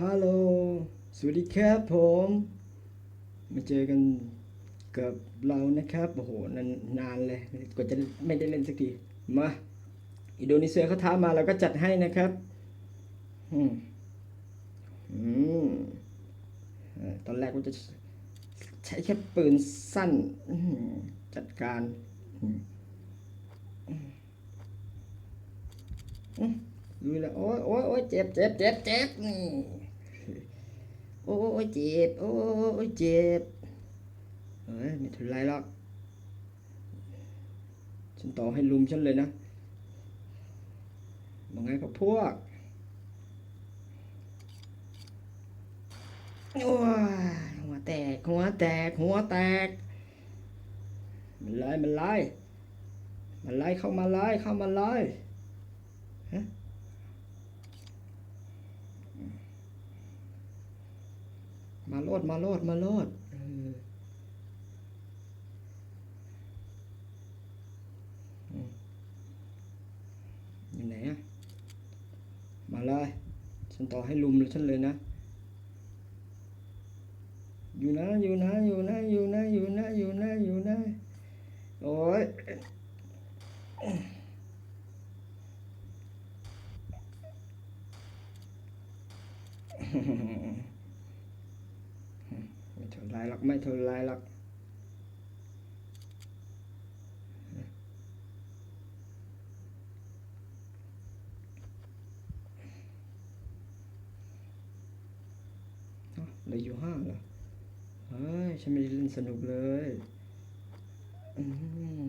ฮัลโหล สวัสดีครับผม มาเจอกันกับเรานะครับ โอ้โห นานนานเลย กว่าจะไม่ได้เล่นสักที มา อินโดนีเซียเขาท้ามาเราก็จัดให้นะครับ อืม อืม ตอนแรกว่าจะใช้แค่ปืนสั้น จัดการ อืม อืมอืมดูแล้วโอ้ยโอ้ยโอ้ยเจ็บเจ็บเจ็บเจ็บนี่โอ้ยเจ็บโอ้ยเจ็บเฮ้ยไม่ถึงไรหรอกฉันต่อให้ลุมฉันเลยนะบอกไงกับพวกโอ้ยหัวแตกหัวแตกหัวแตก มันไล่มันไล่มันไล่เข้ามาไล่เข้ามาไล่ฮะ มาโลดมาโลดมาโลดอยู่ไหนอะมาเลยฉันต่อให้ลุมฉันเลยนะ อยู่นะ อยู่นะ อยู่นะ อยู่นะ อยู่นะ อยู่นะ อยู่นะ โอ้ยไม่เท่าไรหรอกไม่เท่าไรหรอกเอ้าเหลืออยู่ห้าเหรอเฮ้ยฉันไม่ได้เล่นสนุกเลยอืม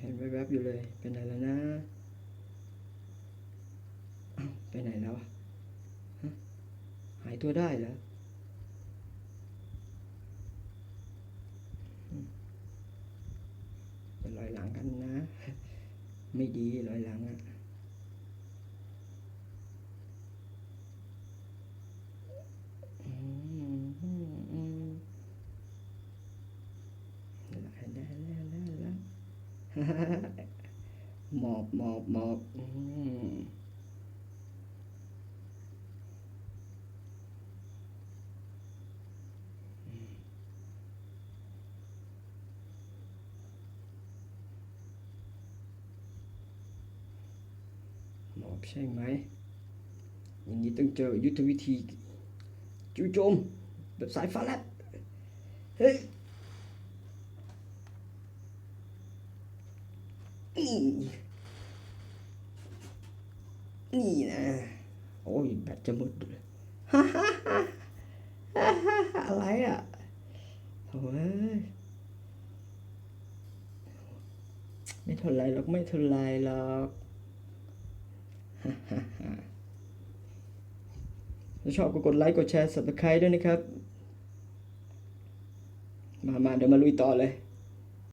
เห็นแวบๆอยู่เลยเป็นไหนแล้วนะเอ้าไปไหนแล้วะหายตัวได้เหรอจะลอยหลังกันนะ ไม่ดีลอยหลังอะอืมอืมอืมได้ได้ได้ได้แล้ว หมอบหมอบหมอบหมอบใช่ไหมอย่างนี้ต้องเจอยุทธวิธีจู่โจมแบบสายฟ้าแลบเฮ้ย นี่นี่นะ โอ้ยแบตจะหมดเลยฮ่าฮ่าฮ่าอะไรอะโอ้ยไม่เท่าไรหรอกไม่เท่าไรหรอกถ้าชอบก็กดไลค์กดแชร์ subscribe ด้วยนะครับ มามาเดี๋ยวมาลุยต่อเลย